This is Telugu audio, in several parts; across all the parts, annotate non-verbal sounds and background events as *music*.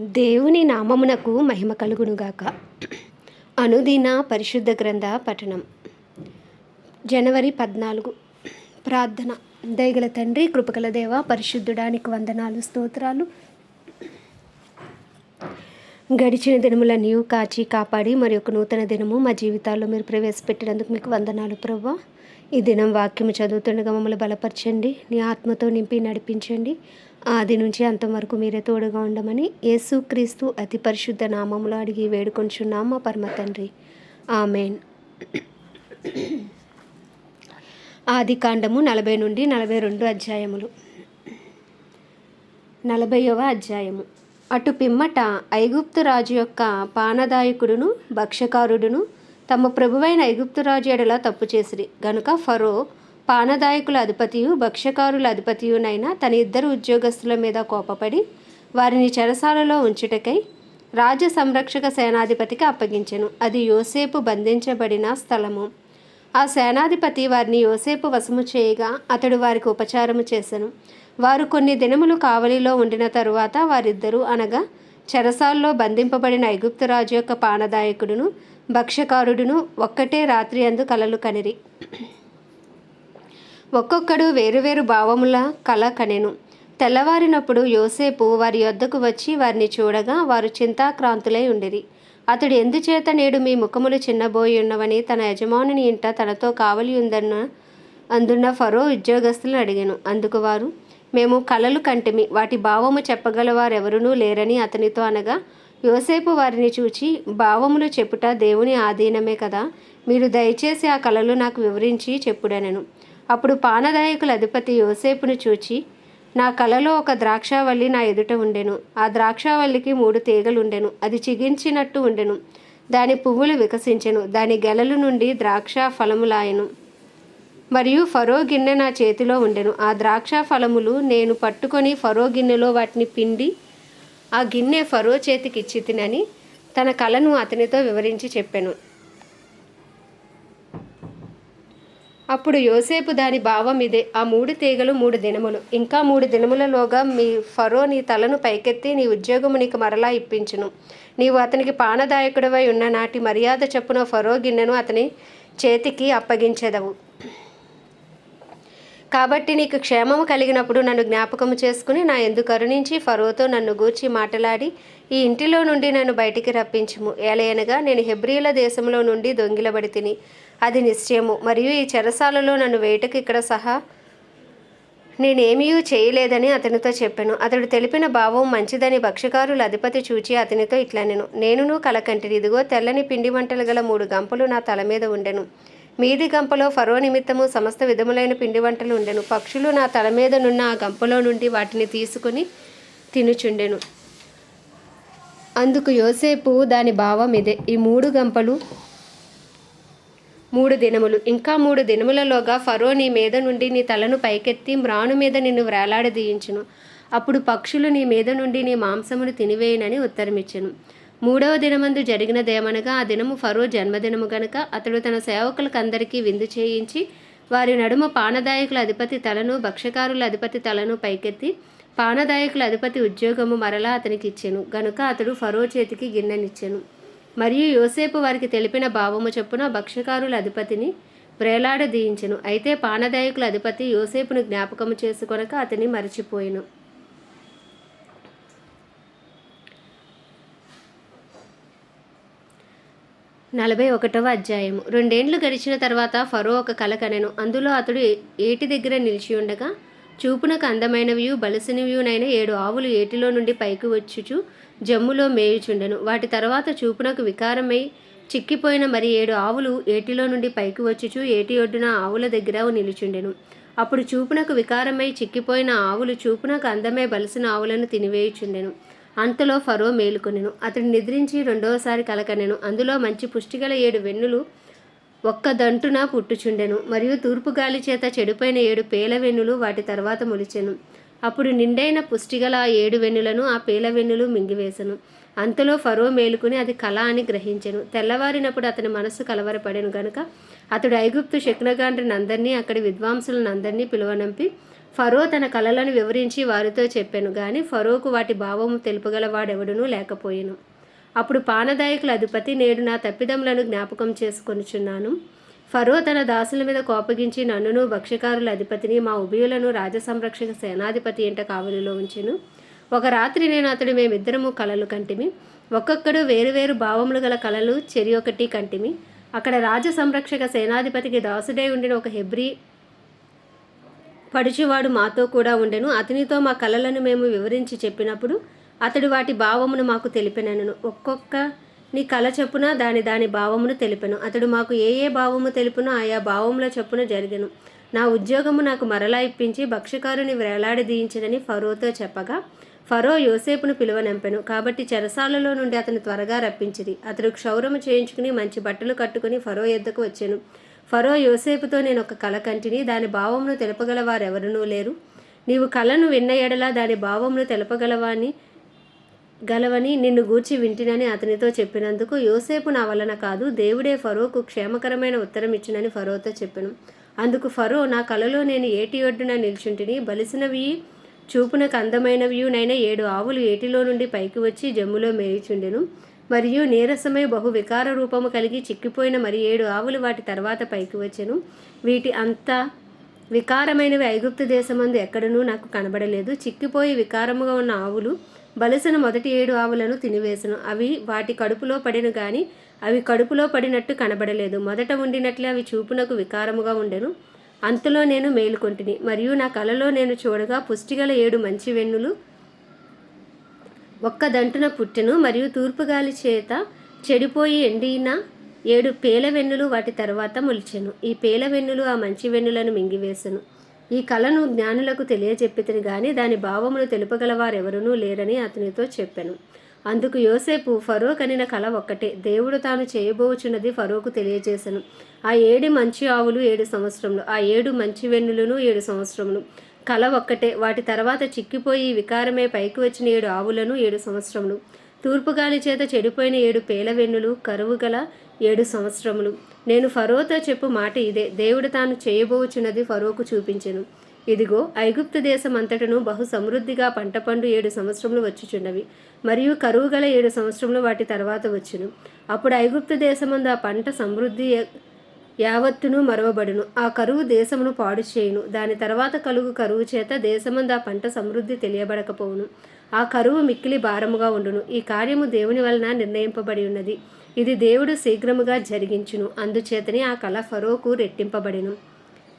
దేవుని నామమునకు మహిమ కలుగునుగాక. అనుదిన పరిశుద్ధ గ్రంథ పఠనం. జనవరి పద్నాలుగు. ప్రార్థన. దయగల తండ్రి కృపకల దేవ పరిశుద్ధుడానికి వందనాలు స్తోత్రాలు. గడిచిన దినముల నీవు కాచి కాపాడి మరి ఒక నూతన దినము మా జీవితాల్లో మీరు ప్రవేశపెట్టినందుకు మీకు వందనాలు ప్రభా ఈ దినం వాక్యము చదువుతుండగా మమ్మల్ని బలపరచండి నీ ఆత్మతో నింపి నడిపించండి. ఆది నుంచి అంతవరకు మీరే తోడుగా ఉండమని యేసుక్రీస్తు అతి పరిశుద్ధ నామములో అడిగి వేడుకొంచున్నాం మా పరమ తండ్రి. ఆమెన్. ఆది కాండము నలభై నుండి నలభై రెండు అధ్యాయములు. నలభైవ అధ్యాయము. అటు పిమ్మట ఐగుప్తు రాజు యొక్క పానదాయకుడును భక్ష్యకారుడును తమ ప్రభువైన ఐగుప్తు రాజు ఎడల తప్పు చేసిరి. గనుక ఫరో పానదాయకుల అధిపతియు భక్ష్యకారుల అధిపతియునైన తన ఇద్దరు ఉద్యోగస్తుల మీద కోపపడి వారిని చెరసాలలో ఉంచుటకై రాజ సంరక్షక సేనాధిపతికి అప్పగించెను. అది యోసేపు బంధించబడిన స్థలము. ఆ సేనాధిపతి వారిని యోసేపు వశము చేయగా అతడు వారికి ఉపచారము చేసెను. వారు కొన్ని దినములు కావలిలో ఉండిన తరువాత వారిద్దరూ అనగా చెరసాల్లో బంధింపబడిన ఐగుప్తురాజు యొక్క పానదాయకుడును భక్ష్యకారుడును ఒక్కటే రాత్రి అందు కలలు కనిరి. ఒక్కొక్కడు వేరువేరు భావముల కల కనెను. తెల్లవారినప్పుడు యోసేపు వారి యొద్దకు వచ్చి వారిని చూడగా వారు చింతాక్రాంతులై ఉండిరి. అతడు ఎందుచేత నేడు మీ ముఖములు చిన్నబోయి ఉన్నవని తన యజమానుని ఇంట తనతో కావలి ఉందన్న అందున్న ఫరో ఉద్యోగస్తులను అడిగాను. అందుకు వారు మేము కలలు కంటిమి వాటి భావము చెప్పగలవారెవరునూ లేరని అతనితో అనగా యోసేపు వారిని చూచి భావములు చెప్పుట దేవుని ఆధీనమే కదా మీరు దయచేసి ఆ కలలు నాకు వివరించి చెప్పుడనెను. అప్పుడు పానదాయకుల అధిపతి యోసేపును చూచి నా కలలో ఒక ద్రాక్షావల్లి నా ఎదుట ఉండెను. ఆ ద్రాక్షావల్లికి మూడు తీగలుండెను. అది చిగించినట్టు ఉండెను. దాని పువ్వులు వికసించెను. దాని గెలలు నుండి ద్రాక్ష ఫలములాయను మరియు ఫరో గిన్నె నా చేతిలో ఉండెను. ఆ ద్రాక్ష ఫలములు నేను పట్టుకొని ఫరో గిన్నెలో వాటిని పిండి ఆ గిన్నె ఫరో చేతికిచ్చి తినని తన కలను అతనితో వివరించి చెప్పాను. అప్పుడు యోసేపు దాని భావం ఇదే. ఆ మూడు తీగలు మూడు దినములు. ఇంకా మూడు దినములలోగా మీ ఫరో నీ తలను పైకెత్తి నీ ఉద్యోగము నీకు మరలా ఇప్పించును. నీవు అతనికి పానదాయకుడివై ఉన్న నాటి మర్యాద చెప్పున ఫరో గిన్నెను అతని చేతికి అప్పగించెదవు. కాబట్టి నీకు క్షేమము కలిగినప్పుడు నన్ను జ్ఞాపకము చేసుకుని నా ఎందు కరుణించి ఫరోతో నన్ను గూర్చి మాట్లాడి ఈ ఇంటిలో నుండి నన్ను బయటికి రప్పించుము. ఏలయనగా నేను హెబ్రియుల దేశంలో నుండి దొంగిలబడి తిని అది నిశ్చయము. మరియు ఈ చెరసాలలో నన్ను వేటకు ఇక్కడ సహా నేనేమీ చేయలేదని అతనితో చెప్పాను. అతడు తెలిపిన భావం మంచిదని భక్ష్యకారుల అధిపతి చూచి అతనితో ఇట్లా నేను నేనును కలకంటిని. ఇదిగో తెల్లని పిండి వంటలు గల మూడు గంపలు నా తల మీద ఉండెను. మీది గంపలో ఫరో నిమిత్తము సమస్త విధములైన పిండి వంటలు ఉండెను. పక్షులు నా తల మీద నున్న ఆ గంపలో నుండి వాటిని తీసుకుని తినుచుండెను. అందుకు యోసేపు దాని భావం ఇదే. ఈ మూడు గంపలు మూడు దినములు. ఇంకా మూడు దినములలోగా ఫరో నీ మీద నుండి నీ తలను పైకెత్తి మ్రాను మీద నిన్ను వేలాడదీయించును అప్పుడు పక్షులు నీ మీద నుండి నీ మాంసమును తినివేయనని ఉత్తరమిచ్చెను. మూడవ దినమందు జరిగినదేమనగా ఆ దినము ఫరో జన్మదినము గనుక అతడు తన సేవకులకందరికీ విందు చేయించి వారి నడుమ పానదాయకుల అధిపతి తలను భక్ష్యకారుల అధిపతి తలను పైకెత్తి పానదాయకుల అధిపతి ఉద్యోగము మరలా అతనికి ఇచ్చెను గనుక అతడు ఫరో చేతికి గిన్నెనిచ్చెను. మరియు యోసేపు వారికి తెలిపిన భావము చొప్పున భక్ష్యకారుల అధిపతిని వ్రేలాడదీయించెను అయితే పానదాయకుల అధిపతి యోసేపును జ్ఞాపకము చేసుకొనక అతని మరచిపోయెను. నలభై ఒకటవ అధ్యాయము. రెండేండ్లు గడిచిన తర్వాత ఫరో ఒక కల కనెను. అందులో అతడు ఏటి దగ్గర నిలిచి ఉండగా చూపునకు అందమైనవియు బలసినవియునైన ఏడు ఆవులు ఏటిలో నుండి పైకి వచ్చుచు జమ్ములో మేయుచుండెను. వాటి తర్వాత చూపునకు వికారమై చిక్కిపోయిన మరి ఏడు ఆవులు ఏటిలో నుండి పైకి వచ్చుచు ఏటి ఒడ్డున ఆవుల దగ్గర నిలుచుండెను. అప్పుడు చూపునకు వికారమై చిక్కిపోయిన ఆవులు చూపునకు అందమే బలసిన ఆవులను తినివేయుచుండెను. అంతలో ఫరో మేలుకొనెను. అతడు నిద్రించి రెండవసారి కలకనెను. అందులో మంచి పుష్టిగల ఏడు వెన్నులు ఒక్క దంటున పుట్టుచుండెను. మరియు తూర్పు గాలి చేత చెడిపోయిన ఏడు పేల వెన్నులు వాటి తర్వాత మొలిచెను. అప్పుడు నిండైన పుష్టిగల ఆ ఏడు వెన్నులను ఆ పీల వెన్నులు మింగివేశను అంతలో ఫరో మేలుకుని అది కళ అని గ్రహించెను. తెల్లవారినప్పుడు అతని మనస్సు కలవరపడెను గనుక అతడు ఐగుప్తు శకునగాండ్రినందరినీ అక్కడి విద్వాంసులనందరినీ పిలువనంపి ఫరో తన కళలను వివరించి వారితో చెప్పాను కానీ ఫరోకు వాటి భావము తెలుపగలవాడెవడునూ లేకపోయాను. అప్పుడు పానదాయకుల అధిపతి నేడు నా తప్పిదములను జ్ఞాపకం చేసుకొనుచున్నాను. ఫరో తన దాసుల మీద కోపగించి నన్నును భక్ష్యకారుల అధిపతిని మా ఉభయులను రాజసంరక్షక సేనాధిపతి ఎంట కావలిలో ఉంచెను. ఒక రాత్రి నేను అతడు మేమిద్దరము కలలు కంటిమి. ఒక్కొక్కడు వేరువేరు భావములు గల కలలు చెరి ఒకటి కంటిమి. అక్కడ రాజ సంరక్షక సేనాధిపతికి దాసుడై ఉండిన ఒక హెబ్రి పడుచువాడు మాతో కూడా ఉండెను. అతనితో మా కలలను మేము వివరించి చెప్పినప్పుడు అతడు వాటి భావమును మాకు తెలిపినను ఒక్కొక్క నీ కళ చెప్పున దాని దాని భావమును తెలిపెను. అతడు మాకు ఏ ఏ భావము తెలుపునో ఆయా భావముల చెప్పున జరిగెను. నా ఉద్యోగము నాకు మరలా ఇప్పించి భక్ష్యకారుని వేలాడదీయించినని ఫరోతో చెప్పగా ఫరో యోసేపును పిలువనంపెను. కాబట్టి చెరసాలలో నుండి అతను త్వరగా రప్పించిరి. అతడు క్షౌరము చేయించుకుని మంచి బట్టలు కట్టుకుని ఫరో ఎద్దకు వచ్చాను. ఫరో యోసేపుతో నేను ఒక కల కంటిని దాని భావమును తెలపగలవారెవరనూ లేరు. నీవు కలను విన్న ఎడలా దాని భావమును తెలపగలవాని గలవని నిన్ను గూర్చి వింటినని అతనితో చెప్పినందుకు యోసేపు నా వలన కాదు దేవుడే ఫరోకు క్షేమకరమైన ఉత్తరం ఇచ్చినని ఫరోతో చెప్పాను. అందుకు ఫరో నా కలలో నేను ఏటి ఒడ్డున నిల్చుంటిని? బలిసినవి చూపునకు అందమైనవియునైన ఏడు ఆవులు ఏటిలో నుండి పైకి వచ్చి జమ్ములో మేయుచుండెను. మరియు నీరసమై బహు వికార రూపము కలిగి చిక్కిపోయిన మరి ఏడు ఆవులు వాటి తర్వాత పైకి వచ్చెను. వీటి అంత వికారమైనవి ఐగుప్తు దేశమందు ఎక్కడనూ నాకు కనబడలేదు. చిక్కిపోయి వికారముగా ఉన్న ఆవులు బలసిన మొదటి ఏడు ఆవులను తినివేసను. అవి వాటి కడుపులో పడిన గాని అవి కడుపులో పడినట్టు కనబడలేదు. మొదట ఉండినట్లే అవి చూపునకు వికారముగా ఉండెను. అంతలో నేను మేలుకొంటిని. మరియు నా కలలో నేను చూడగా పుష్టిగల ఏడు మంచి వెన్నులు ఒక్క దంటున పుట్టెను. మరియు తూర్పుగాలి చేత చెడిపోయి ఎండిన ఏడు పేల వెన్నులు వాటి తర్వాత మొలిచెను. ఈ పేల వెన్నులు ఆ మంచి వెన్నులను మింగివేసెను. ఈ కళను జ్ఞానులకు తెలియజెప్పితిని గాని దాని భావమును తెలుపగలవారెవరునూ లేరని అతనితో చెప్పాను. అందుకు యోసేపు ఫరో కనిన కళ ఒక్కటే. దేవుడు తాను చేయబోచున్నది ఫరోకు తెలియజేశాను ఆ ఏడు మంచి ఆవులు ఏడు సంవత్సరములు ఆ ఏడు మంచి వెన్నులను ఏడు సంవత్సరములు. కళ ఒక్కటే. వాటి తర్వాత చిక్కిపోయి వికారమే పైకి వచ్చిన ఏడు ఆవులను ఏడు సంవత్సరములు. తూర్పుగాలి చేత చెడిపోయిన ఏడు పేల వెన్నులు కరువు గల ఏడు సంవత్సరములు. నేను ఫరోతో చెప్పు మాట ఇదే. దేవుడు తాను చేయబోచున్నది ఫరోకు చూపించెను. ఇదిగో ఐగుప్తు దేశం అంతటను బహు సమృద్ధిగా పంట పండు ఏడు సంవత్సరములు వచ్చుచున్నవి. మరియు కరువు గల ఏడు సంవత్సరములు వాటి తర్వాత వచ్చును. అప్పుడు ఐగుప్తు దేశమందు ఆ పంట సమృద్ధి యావత్తును మరవబడును. ఆ కరువు దేశమును పాడు చేయును. దాని తర్వాత కలుగు కరువు చేత దేశమందు ఆ పంట సమృద్ధి తెలియబడకపోవును. ఆ కరువు మిక్కిలి భారముగా ఉండును. ఈ కార్యము దేవుని వలన నిర్ణయింపబడి ఉన్నది. ఇది దేవుడు శీఘ్రముగా జరిగించును. అందుచేతనే ఆ కళ ఫరోకు రెట్టింపబడిను.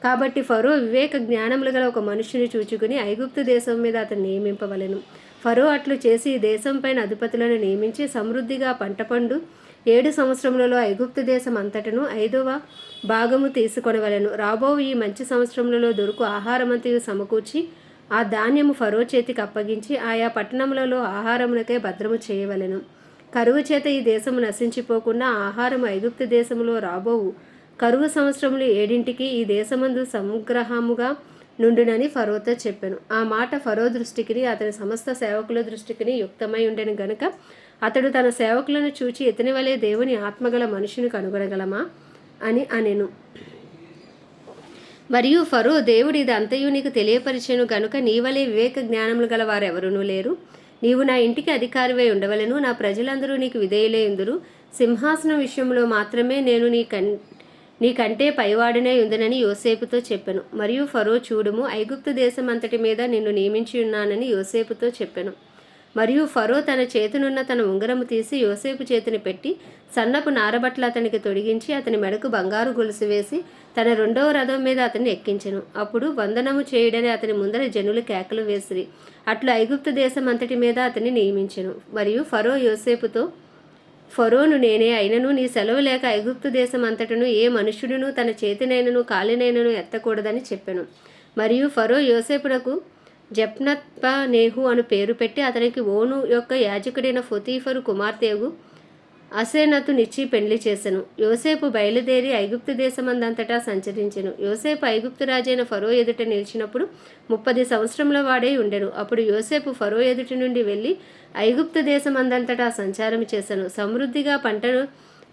కాబట్టి ఫరో వివేక జ్ఞానములు గల ఒక మనుషుని చూచుకుని ఐగుప్తు దేశం మీద అతను నియమింపవలెను. ఫరో అట్లు చేసి ఈ దేశం పైన అధిపతులను నియమించి సమృద్ధిగా పంట పండు ఏడు సంవత్సరములలో ఐగుప్తు దేశం అంతటను ఐదవ భాగము తీసుకొనవలెను. రాబో ఈ మంచి సంవత్సరములలో దొరుకు ఆహారమంతయు సమకూర్చి ఆ ధాన్యము ఫరో చేతికి అప్పగించి ఆయా పట్టణములలో ఆహారమునకే భద్రము చేయవలెను. కరువు చేత ఈ దేశము నశించిపోకుండా ఆహారం ఐగుప్తు దేశములో రాబోవు. కరువు సంవత్సరములు ఏడింటికి ఈ దేశమందు సంగ్రహముగా నుండునని ఫరోతో చెప్పాను. ఆ మాట ఫరో దృష్టికిని అతని సమస్త సేవకుల దృష్టికిని యుక్తమై ఉండెను గనుక అతడు తన సేవకులను చూచి ఇతని వలె దేవుని ఆత్మగల మనుషుని కనుగొనగలమా అని అనెను. మరియు ఫరో దేవుడు ఇది అంతయు నీకు తెలియపరిచెను గనుక నీవలే వివేక జ్ఞానములు గల వారెవరూ లేరు. నీవు నా ఇంటికి అధికారివై ఉండవలను నా ప్రజలందరూ నీకు విధేయులే ఉందురు. సింహాసనం విషయంలో మాత్రమే నేను నీ కన్ నీకంటే పైవాడినే ఉందనని యోసేపుతో చెప్పెను. మరియు ఫరో చూడుము ఐగుప్తు దేశం అంతటి మీద నిన్ను నియమించి ఉన్నానని యోసేపుతో చెప్పెను. మరియు ఫరో తన చేతినున్న తన ఉంగరము తీసి యోసేపు చేతిని పెట్టి సన్నపు నారబట్టలు అతనికి తొడిగించి అతని మెడకు బంగారు గొలుసు వేసి తన రెండవ రథం మీద అతన్ని ఎక్కించెను. అప్పుడు వందనము చేయుడని అతని ముందర జనులు కేకలు వేసిరి. అట్లు ఐగుప్తు దేశం అంతటి మీద అతన్ని నియమించెను. మరియు ఫరో యోసేపుతో ఫరోను నేనే అయినను నీ సెలవు లేక ఐగుప్తు దేశం అంతటను ఏ మనుష్యుడును తన చేతినైనను కాలినైనను ఎత్తకూడదని చెప్పెను. మరియు ఫరో యోసేపునకు జప్నత్ప నేహు అను పేరు పెట్టి అతనికి ఓను యొక్క యాజకుడైన ఫొతీఫరు కుమార్తెగు అసేనతు నిచ్చి పెండ్లి చేసెను. యోసేపు బయలుదేరి ఐగుప్తు దేశమందంతటా సంచరించెను. యోసేపు ఐగుప్తు రాజైన ఫరో ఎదుట నిలిచినప్పుడు ముప్పది సంవత్సరముల వాడే ఉండెను. అప్పుడు యోసేపు ఫరో ఎదుటి నుండి వెళ్ళి ఐగుప్తు దేశమందంతటా సంచారం చేశాను సమృద్ధిగా పంటను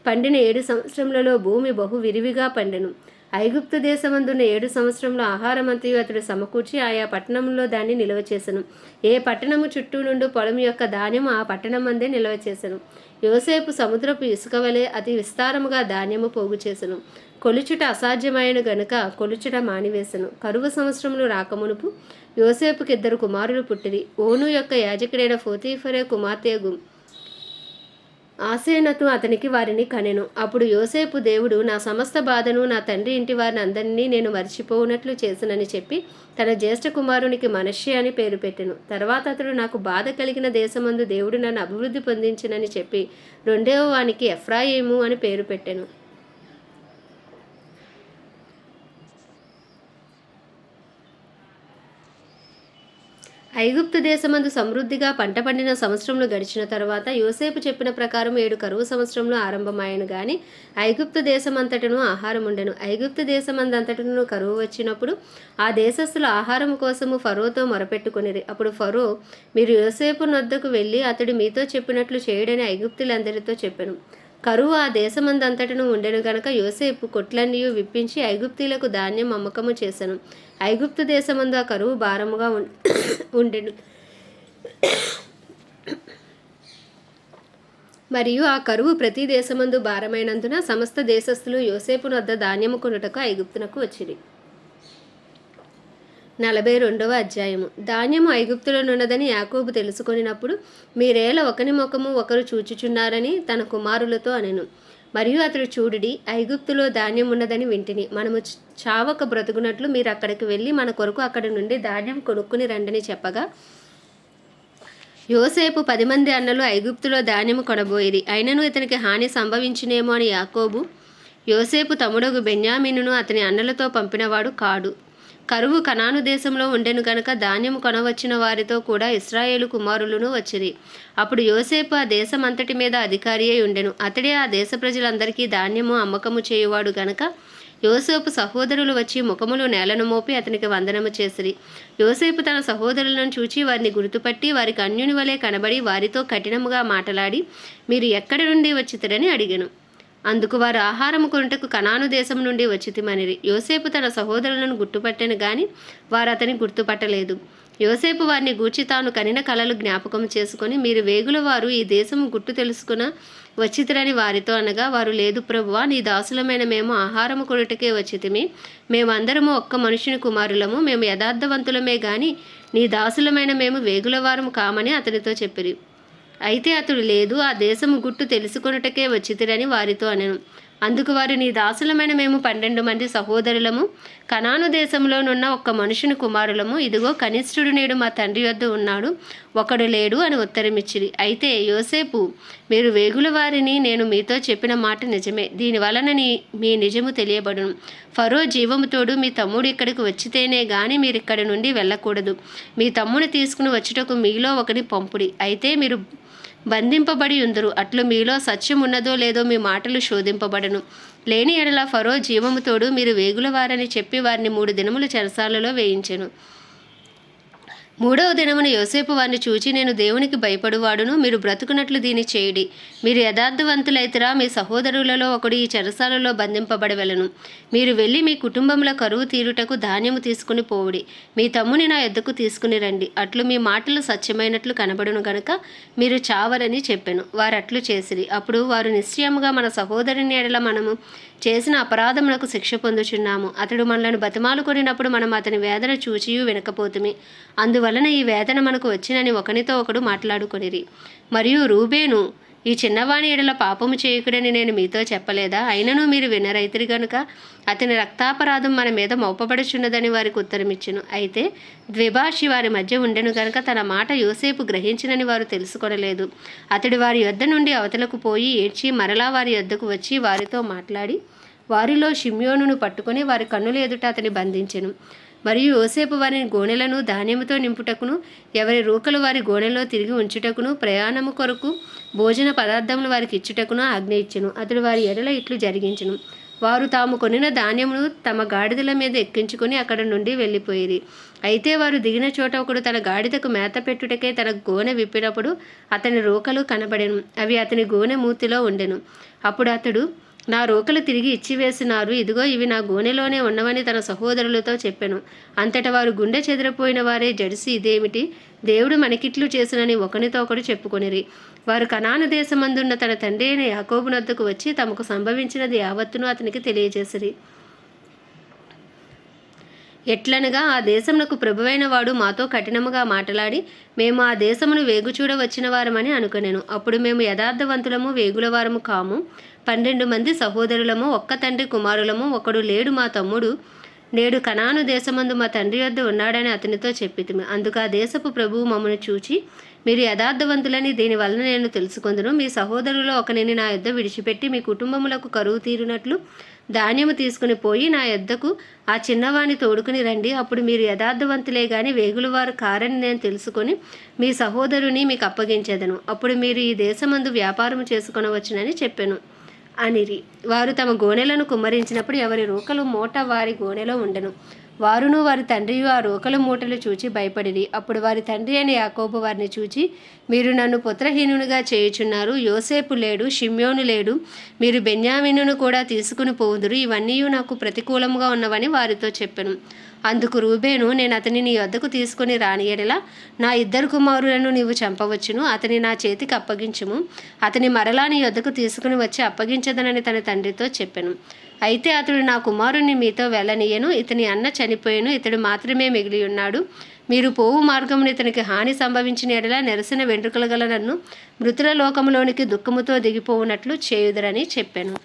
పండిన ఏడు సంవత్సరములలో భూమి బహు విరివిగా పండెను. ఐగుప్తు దేశమందున్న ఏడు సంవత్సరంలో ఆహారమంతయు అతడు సమకూర్చి ఆయా పట్టణంలో దాన్ని నిల్వ చేసెను. ఏ పట్టణము చుట్టూ నుండి పొలం యొక్క ధాన్యము ఆ పట్టణం అందే నిల్వ చేసెను. యోసేపు సముద్రపు ఇసుక వలె అతి విస్తారముగా ధాన్యము పోగు చేసెను. కొలుచుట అసాధ్యమైన గనుక కొలుచుట మానివేశను కరువు సంవత్సరములు రాకమునుపు యోసేపుకి ఇద్దరు కుమారులు పుట్టిరి. ఓను యొక్క యాజకుడైన ఫోతీఫరే కుమార్తెగు ఆసేనతు అతనికి వారిని కనెను. అప్పుడు యోసేపు దేవుడు నా సమస్త బాధను నా తండ్రి ఇంటి వారిని అందరినీ నేను మర్చిపోనట్లు చేసినని చెప్పి తన జ్యేష్ఠ కుమారునికి మనష్య అని పేరు పెట్టెను. తర్వాత అతడు నాకు బాధ కలిగిన దేశమందు దేవుడు నన్ను అభివృద్ధి పొందించినని చెప్పి రెండవ వానికి ఎఫ్రాయిము అని పేరు పెట్టెను. ఐగుప్తు దేశమందు సమృద్ధిగా పంట పండిన సంవత్సరంలో గడిచిన తర్వాత యోసేపు చెప్పిన ప్రకారం ఏడు కరువు సంవత్సరంలో ఆరంభమాయను గాని ఐగుప్తు దేశమంతటను ఆహారం ఉండెను. ఐగుప్తు దేశమందంతటను కరువు వచ్చినప్పుడు ఆ దేశస్థుల ఆహారం కోసము ఫరోతో మొరపెట్టుకునిరి. అప్పుడు ఫరో మీరు యోసేపు నొద్దకు వెళ్ళి అతడు మీతో చెప్పినట్లు చేయడని ఐగుప్తులందరితో చెప్పాను. కరువు ఆ దేశమందంతటను ఉండెను గనక యోసేపు కొట్లన్నీ విప్పించి ఐగుప్తీలకు ధాన్యం అమ్మకము చేశాను ఐగుప్తు దేశమందు ఆ కరువు భారముగా *coughs* ఉండెను. మరియు ఆ కరువు ప్రతి దేశమందు భారమైనందున సమస్త దేశస్థులు యోసేపు వద్ద ధాన్యము కొనుటకు ఐగుప్తునకు వచ్చిరి. నలభై రెండవ అధ్యాయము. ధాన్యము ఐగుప్తులోనున్నదని యాకోబు తెలుసుకొనినప్పుడు మీరేల ఒకని ముఖము ఒకరు చూచుచున్నారని తన కుమారులతో అనెను. మరియు అతడు చూడుడి ఐగుప్తులో ధాన్యం ఉన్నదని వింటిని. మనము చావక బ్రతుకున్నట్లు మీరు అక్కడికి వెళ్ళి మన కొరకు అక్కడి నుండి ధాన్యం కొనుక్కుని రండని చెప్పగా యోసేపు పది మంది అన్నలు ఐగుప్తులో ధాన్యము కొనబోయేది అయినను ఇతనికి హాని సంభవించినేమో అని యాకోబు యోసేపు తమ్ముడగు బెన్యామీనును అతని అన్నలతో పంపినవాడు కాడు. కరువు కనాను దేశంలో ఉండెను కనుక ధాన్యము కొనవచ్చిన వారితో కూడా ఇస్రాయేలు కుమారులను వచ్చిరి. అప్పుడు యోసేపు ఆ దేశమంతటి మీద అధికారి అయి ఉండెను. అతడే ఆ దేశ ప్రజలందరికీ ధాన్యము అమ్మకము చేయువాడు గనక యోసేపు సహోదరులు వచ్చి ముఖములు నేలను మోపి అతనికి వందనము చేసిరి. యోసేపు తన సహోదరులను చూచి వారిని గుర్తుపట్టి వారికి అన్యుని వలె కనబడి వారితో కఠినముగా మాటలాడి మీరు ఎక్కడి నుండి వచ్చితరని అడిగాను. అందుకు వారు ఆహారము కొనుటకు కనాను దేశం నుండి వచ్చితిమనిరి. యోసేపు తన సహోదరులను గుర్తుపట్టెను గాని వారు అతని గుర్తుపట్టలేదు. యోసేపు వారిని గూర్చి తాను కనిన కలలు జ్ఞాపకం చేసుకొని మీరు వేగుల వారు ఈ దేశము గుట్టు తెలుసుకున్న వచ్చితిరని వారితో అనగా వారు లేదు ప్రభువా నీ దాసులమైన మేము ఆహారము కొనుటకే వచ్చితిమి. మేమందరము ఒక్క మనుషుని కుమారులము మేము యథార్థవంతులమే గాని నీ దాసులమైన మేము వేగుల వారము కామని అతనితో చెప్పిరి. అయితే అతడు లేదు ఆ దేశము గుట్టు తెలుసుకొనుటకే వచ్చితిరని వారితో అనెను. అందుకు వారు నీ దాసులమైన మేము పన్నెండు మంది సహోదరులము. కనాను దేశంలోనున్న ఒక్క మనుషుని కుమారులము. ఇదిగో కనిష్ఠుడు నేడు మా తండ్రి వద్ద ఉన్నాడు. ఒకడు లేడు అని ఉత్తరమిచ్చిరి. అయితే యోసేపు మీరు వేగుల వారిని నేను మీతో చెప్పిన మాట నిజమే. దీని వలన నీ మీ నిజము తెలియబడును. ఫరో జీవముతోడు మీ తమ్ముడు ఇక్కడికి వచ్చితేనే గాని మీరు ఇక్కడి నుండి వెళ్ళకూడదు. మీ తమ్ముని తీసుకుని వచ్చుటకు మీలో ఒకని పంపుడి. అయితే మీరు బంధింపబడి ఉందరు. అట్లు మీలో సత్యం ఉన్నదో లేదో మీ మాటలు శోధింపబడను. లేని ఎడల ఫరో జీవముతోడు మీరు వేగుల వారని చెప్పి వారిని మూడు దినములు చెరసాలలో వేయించెను. మూడవ దినమున యోసేపు వారిని చూచి నేను దేవునికి భయపడువాడును మీరు బ్రతుకున్నట్లు దీన్ని చేయడి. మీరు యథార్థవంతులైతరా మీ సహోదరులలో ఒకడు ఈ చెరసాలలో బంధింపబడవలను. మీరు వెళ్ళి మీ కుటుంబంలో కరువు తీరుటకు ధాన్యము తీసుకుని పోవుడి. మీ తమ్ముని నా ఎద్దకు తీసుకుని రండి. అట్లు మీ మాటలు సత్యమైనట్లు కనబడును గనుక మీరు చావరని చెప్పాను. వారు అట్లు చేసిరి. అప్పుడు వారు నిశ్చయముగా మన సహోదరుని ఎడల మనము చేసిన అపరాధమునకు శిక్ష పొందుచున్నాము. అతడు మనలను బతిమాలు కొనినప్పుడు మనం అతని వేదన చూచియు వినకపోతుమి. అందువలన ఈ వేదన మనకు వచ్చినని ఒకనితో ఒకడు మాట్లాడుకొనిరి. మరియు రూబేను ఈ చిన్నవాణి ఎడల పాపము చేయకుడని నేను మీతో చెప్పలేదా? అయినను మీరు వినరైతిరి గనుక అతని రక్తాపరాధం మన మీద మోపబడుచున్నదని వారికి ఉత్తరమిచ్చును. అయితే ద్విభాషి వారి మధ్య ఉండెను గనుక తన మాట యోసేపు గ్రహించినని వారు తెలుసుకొనలేదు. అతడు వారి యొద్ద నుండి అవతలకు పోయి ఏడ్చి మరలా వారి యొద్దకు వచ్చి వారితో మాట్లాడి వారిలో షిమ్యోనును పట్టుకొని వారి కన్నుల ఎదుట అతని బంధించెను. మరియు యోసేపు వారిని గోనెలను ధాన్యముతో నింపుటకును ఎవరి రూకలు వారి గోనెలో తిరిగి ఉంచుటకును ప్రయాణము కొరకు భోజన పదార్థములు వారికి ఇచ్చుటకును ఆజ్ఞ ఇచ్చెను. అతడు వారి ఎడల ఇట్లు జరిగించను. వారు తాము కొనిన ధాన్యమును తమ గాడిదల మీద ఎక్కించుకొని అక్కడ నుండి వెళ్ళిపోయిరి. అయితే వారు దిగిన చోట ఒకడు తన గాడిదకు మేత పెట్టుటకే తన గోనె విప్పినప్పుడు అతని రూకలు కనబడెను. అవి అతని గోనె మూతిలో ఉండెను. అప్పుడు అతడు నా రోకలు తిరిగి ఇచ్చివేసినారు ఇదిగో ఇవి నా గోనెలోనే ఉన్నవని తన సహోదరులతో చెప్పాను. అంతట వారు గుండె చెదిరిపోయిన వారే జడిసి ఇదేమిటి? దేవుడు మనకిట్లు చేసినని ఒకనితో ఒకడు చెప్పుకొనిరి. వారు కనాను దేశమందున్న తన తండ్రి అయిన యాకోబునద్దకు వచ్చి తమకు సంభవించినది యావత్తును అతనికి తెలియజేసిరి. ఎట్లనగా ఆ దేశమునకు ప్రభువైన వాడు మాతో కఠినముగా మాట్లాడి మేము ఆ దేశమును వేగుచూడ వచ్చిన వారమని అనుకునేను. అప్పుడు మేము యథార్థవంతులము వేగుల వారము కాము. పన్నెండు మంది సహోదరులము ఒక్క తండ్రి కుమారులము ఒకడు లేడు మా తమ్ముడు. నేడు కనాను దేశమందు మా తండ్రి వద్ద ఉన్నాడని అతనితో చెప్పితిమి. అందుకు ఆ దేశపు ప్రభువు మమ్మను చూచి మీరు యథార్థవంతులని దీని వలన నేను తెలుసుకుందును. మీ సహోదరులో ఒకనిని నా యొద్ద విడిచిపెట్టి మీ కుటుంబములకు కరువు తీరినట్లు ధాన్యము తీసుకుని పోయి నా యొద్దకు ఆ చిన్నవాణి తోడుకుని రండి. అప్పుడు మీరు యథార్థవంతులే గాని వేగులవారు కారని నేను తెలుసుకొని మీ సహోదరుని మీకు అప్పగించేదను. అప్పుడు మీరు ఈ దేశమందు వ్యాపారం చేసుకొనవచ్చునని చెప్పాను. అనిరి. వారు తమ గోనెలను కుమ్మరించినప్పుడు ఎవరి రూకలు మూట వారి గోనెలో ఉండను. వారును వారి తండ్రియు ఆ రోకల మూటలు చూచి భయపడిరి. అప్పుడు వారి తండ్రి అని యాకోబు వారిని చూచి మీరు నన్ను పుత్రహీనునిగా చేయుచున్నారు. యోసేపు లేడు షిమ్యోను లేడు. మీరు బెన్యామినును కూడా తీసుకుని పోవుదురు ఇవన్నీ నాకు ప్రతికూలముగా ఉన్నవని వారితో చెప్పాను. అందుకు రూబేను నేను అతని నీ వద్దకు తీసుకుని రాని నా ఇద్దరు కుమారులను నీవు చంపవచ్చును. అతని నా చేతికి అప్పగించుము. అతని మరలా నీ వద్దకు తీసుకుని వచ్చి అప్పగించదనని తన తండ్రితో చెప్పాను. అయితే అతడు నా కుమారుని మీతో వెళ్ళనీయను. ఇతని అన్న చనిపోయాను. ఇతడు మాత్రమే మిగిలి ఉన్నాడు మీరు పోవు మార్గమును ఇతనికి హాని సంభవించిన ఎడలా నెరసిన వెంట్రుకలు గల నన్ను మృతుల లోకములోనికి దుఃఖముతో దిగిపోవునట్లు చేయుదురని చెప్పాను.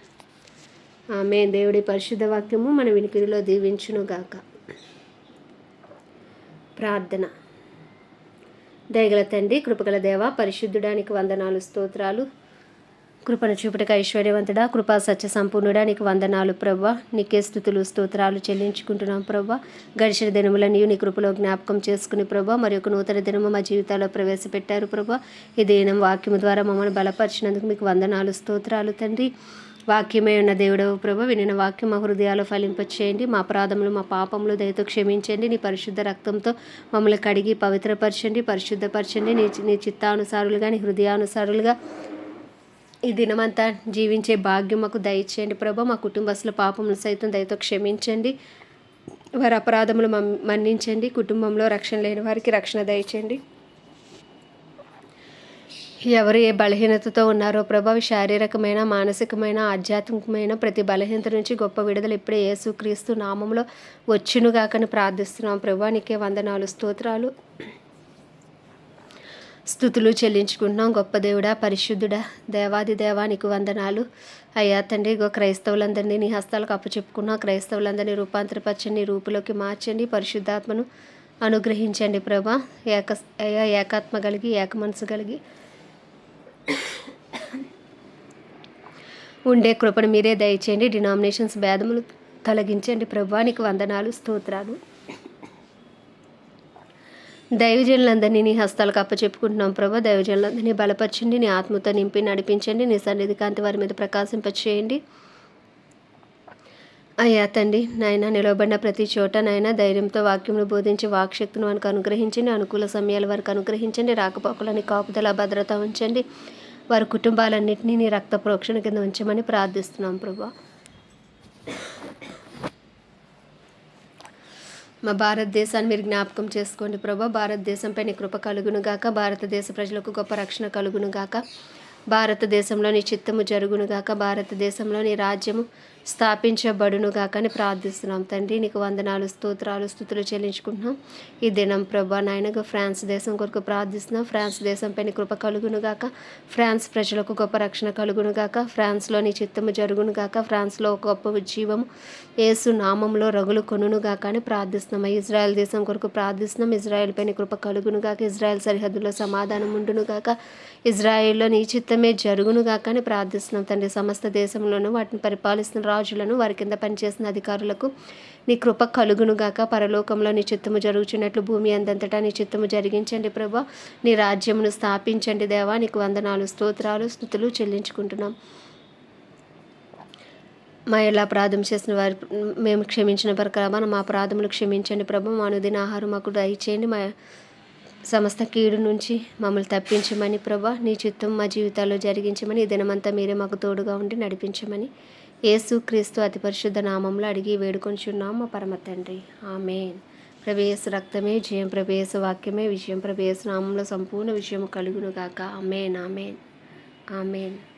ఆమె దేవుడి పరిశుద్ధ వాక్యము మన వినికిడిలో దీవించునుగాక. ప్రార్థన. దయగల తండ్రి కృపగల దేవ పరిశుద్ధుడానికి వందనాలు స్తోత్రాలు. కృపను చూపుటకు ఐశ్వర్యవంతుడా కృపా సత్య సంపూర్ణుడా నీకు వందనాలు ప్రభా నీకే స్థుతులు స్తోత్రాలు చెల్లించుకుంటున్నాం ప్రభా గడిచిన దినములని నీ కృపలో జ్ఞాపకం చేసుకుని ప్రభా మరి ఒక నూతన దినము మా జీవితాల్లో ప్రవేశపెట్టారు ప్రభా ఈ దినం వాక్యము ద్వారా మమ్మల్ని బలపరిచినందుకు మీకు వందనాలు స్తోత్రాలు తండ్రి. వాక్యమే ఉన్న దేవుడవు ప్రభు వినిన వాక్యం మా హృదయాలు ఫలింపచేయండి. మా అపరాధములు మా పాపములు దయతో క్షమించండి. నీ పరిశుద్ధ రక్తంతో మమ్మల్ని కడిగి పవిత్రపరచండి పరిశుద్ధపరచండి. నీ నీ చిత్తానుసారులుగా నీ హృదయానుసారులుగా ఈ దినమంతా జీవించే భాగ్యం మాకు దయచేయండి ప్రభు. మా కుటుంబస్తుల పాపములు సైతం దయతో క్షమించండి. వారి అపరాధములు మన్నించండి. కుటుంబంలో రక్షణ లేని వారికి రక్షణ దయచేయండి. ఎవరు ఏ బలహీనతతో ఉన్నారో ప్రభావి శారీరకమైన మానసికమైన ఆధ్యాత్మికమైన ప్రతి బలహీనత నుంచి గొప్ప విడుదల ఇప్పుడే యేసుక్రీస్తు నామంలో వచ్చునుగాకని ప్రార్థిస్తున్నాం ప్రభా. నీకే వందనాలు స్తోత్రాలు. స్థుతులు చెల్లించుకుంటున్నాం. గొప్ప దేవుడా పరిశుద్ధుడా దేవాది దేవా నీకు వందనాలు. అయ్యా తండ్రి ఇగో క్రైస్తవులందరినీ నీ హస్తాలకు అప్పచెప్పుకున్నాం. క్రైస్తవులందరినీ రూపాంతరపరచండి రూపులోకి మార్చండి పరిశుద్ధాత్మను అనుగ్రహించండి ప్రభా. ఏక అయ్యా ఏకాత్మ కలిగి ఏక మనసు కలిగి ఉండే కృపను మీరే దయచేయండి. డినామినేషన్స్ భేదములు తొలగించండి. ప్రభానికి వందనాలు స్తోత్రాలు. దైవజనులందరినీ నీ హస్తాలకు అప్పచెప్పుకుంటున్నాం ప్రభా. దైవజనులందరినీ బలపరచండి. నీ ఆత్మతో నింపి నడిపించండి. నీ సన్నిధి కాంతి వారి మీద ప్రకాశింపచేయండి. అయ్యా తండ్రి నాయన నిలవబడిన ప్రతి చోట నాయన ధైర్యంతో వాక్యంను బోధించి వాక్శక్తిని వారికి అనుగ్రహించండి అనుకూల సమయాలు వారికి అనుగ్రహించండి రాకపోకలని కాపుదల భద్రత ఉంచండి. వారి కుటుంబాలన్నింటినీ నీ రక్త ప్రోక్షణ కింద ఉంచమని ప్రార్థిస్తున్నాం ప్రభా. మా భారతదేశాన్ని మీరు జ్ఞాపకం చేసుకోండి ప్రభా. భారతదేశంపై నీ కృప కలుగును గాక భారతదేశ ప్రజలకు గొప్ప రక్షణ కలుగును గాక. భారతదేశంలో నీ చిత్తము జరుగును గాక భారతదేశంలో నీ రాజ్యము స్థాపించబడును గాక ప్రార్థిస్తున్నాం. తండ్రి నీకు వందనాలు స్తోత్రాలు స్థుతులు చెల్లించుకుంటున్నాం. ఈ దినం ప్రభా నాయనగా ఫ్రాన్స్ దేశం కొరకు ప్రార్థిస్తున్నాం. ఫ్రాన్స్ దేశంపై కృప కలుగును గాక ఫ్రాన్స్ ప్రజలకు గొప్ప రక్షణ కలుగును గాక ఫ్రాన్స్లో నీ చిత్తము జరుగును గాక ఫ్రాన్స్లో ఒక గొప్ప ఉజ్జీవం ఏసు నామంలో రగులు కొనును గాక అని ప్రార్థిస్తున్నాం. ఇజ్రాయెల్ దేశం కొరకు ప్రార్థిస్తున్నాం. ఇజ్రాయెల్ పైన కృప కలుగును గాక ఇజ్రాయెల్ సరిహద్దులో సమాధానం ఉండును గాక ఇజ్రాయెల్లో నీ చిత్తమే జరుగును గాక అని ప్రార్థిస్తున్నాం. తండ్రి సమస్త దేశంలోనూ వాటిని పరిపాలిస్తున్న రాజులను వారి కింద పనిచేసిన అధికారులకు నీ కృప కలుగును గాక పరలోకంలో నీ చిత్తము జరుగుచున్నట్లు భూమి అందంతటా నీ చిత్తము జరిగించండి ప్రభా. నీ రాజ్యమును స్థాపించండి దేవా. నీకు వందనాలు స్తోత్రాలు స్థుతులు చెల్లించుకుంటున్నాం. మా ఎలా అపరాధం చేసిన వారి మేము క్షమించిన ప్రకారం మా అపరాధములు క్షమించండి ప్రభు. మా అనుదిన ఆహారం మాకు దయచేయండి. మా సమస్త కీడు నుంచి మమ్మల్ని తప్పించమని ప్రభా. నీ చిత్తం మా జీవితాల్లో జరిగించమని ఈ దినమంతా మీరే మాకు తోడుగా ఉండి నడిపించమని యేసుక్రీస్తు అతి పరిశుద్ధ నామంలో అడిగి వేడుకొంచున్నాం మా పరమ తండ్రి. ఆమెన్. ప్రవేశ రక్తమే జయం ప్రవేశ వాక్యమే విజయం ప్రవేశ నామంలో సంపూర్ణ విజయం కలుగును గాక. Amen amen amen.